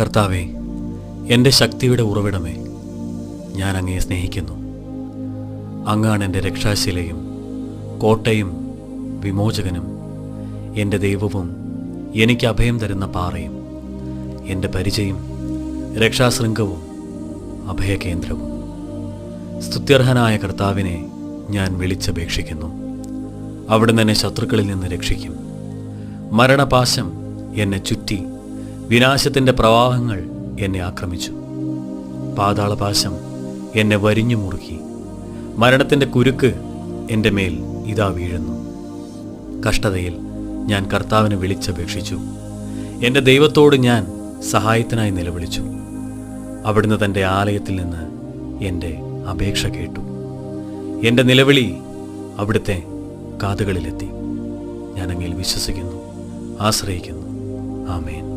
കർത്താവെ എന്റെ ശക്തിയുടെ ഉറവിടമേ ഞാൻ അങ്ങയെ സ്നേഹിക്കുന്നു. അങ്ങാണ് എന്റെ രക്ഷാശിലയും കോട്ടയും വിമോചകനും. എന്റെ ദൈവവും എനിക്ക് അഭയം തരുന്ന പാറയും. എന്റെ പരിചയം രക്ഷാശൃംഗവും അഭയകേന്ദ്രവും. സ്തുത്യർഹനായ കർത്താവിനെ ഞാൻ വിളിച്ചപേക്ഷിക്കുന്നു. അവിടുന്ന് എന്നെ ശത്രുക്കളിൽ നിന്ന് രക്ഷിക്കും. മരണപാശം എന്നെ ചുറ്റി വിനാശത്തിന്റെ പ്രവാഹങ്ങൾ എന്നെ ആക്രമിച്ചു. പാതാളപാശം എന്നെ വരിഞ്ഞു മുറുക്കി. മരണത്തിന്റെ കുരുക്ക് എന്റെ മേൽ ഇതാ വീഴുന്നു. കഷ്ടതയിൽ ഞാൻ കർത്താവിനെ വിളിച്ചപേക്ഷിച്ചു. എന്റെ ദൈവത്തോട് ഞാൻ സഹായത്തിനായി നിലവിളിച്ചു. അവിടുന്ന് തന്റെ ആലയത്തിൽ നിന്ന് എന്റെ അപേക്ഷ കേട്ടു. എന്റെ നിലവിളി അവിടുത്തെ കാതുകളിലെത്തി. ഞാൻ വിശ്വസിക്കുന്നു ആശ്രയിക്കുന്നു. ആമേൻ.